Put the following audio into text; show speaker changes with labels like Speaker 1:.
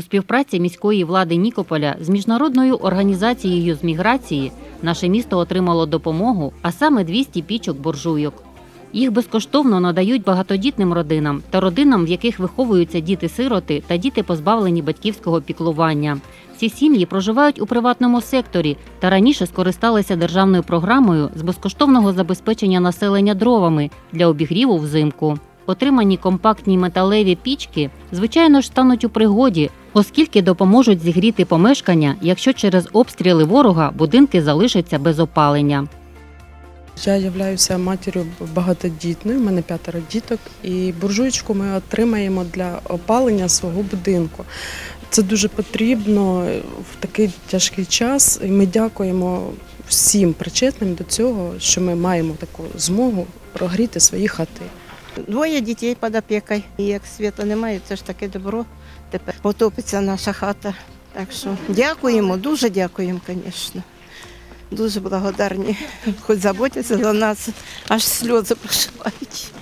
Speaker 1: У співпраці міської влади Нікополя з міжнародною організацією з міграції наше місто отримало допомогу, а саме 200 пічок буржуйок. Їх безкоштовно надають багатодітним родинам та родинам, в яких виховуються діти-сироти та діти, позбавлені батьківського піклування. Ці сім'ї проживають у приватному секторі та раніше скористалися державною програмою з безкоштовного забезпечення населення дровами для обігріву взимку. Отримані компактні металеві пічки, звичайно ж, стануть у пригоді, оскільки допоможуть зігріти помешкання, якщо через обстріли ворога будинки залишаться без опалення.
Speaker 2: Я являюся матір'ю багатодітною, у мене п'ятеро діток, і буржуйку ми отримаємо для опалення свого будинку. Це дуже потрібно в такий тяжкий час, і ми дякуємо всім причетним до цього, що ми маємо таку змогу прогріти свої хати.
Speaker 3: Двоє дітей під опікою. І як світу немає, це ж таке добро. Тепер потопиться наша хата. Так що дякуємо, дуже дякуємо, звісно. Дуже благодарні. Хоч заботяться за нас, аж сльози прошивають.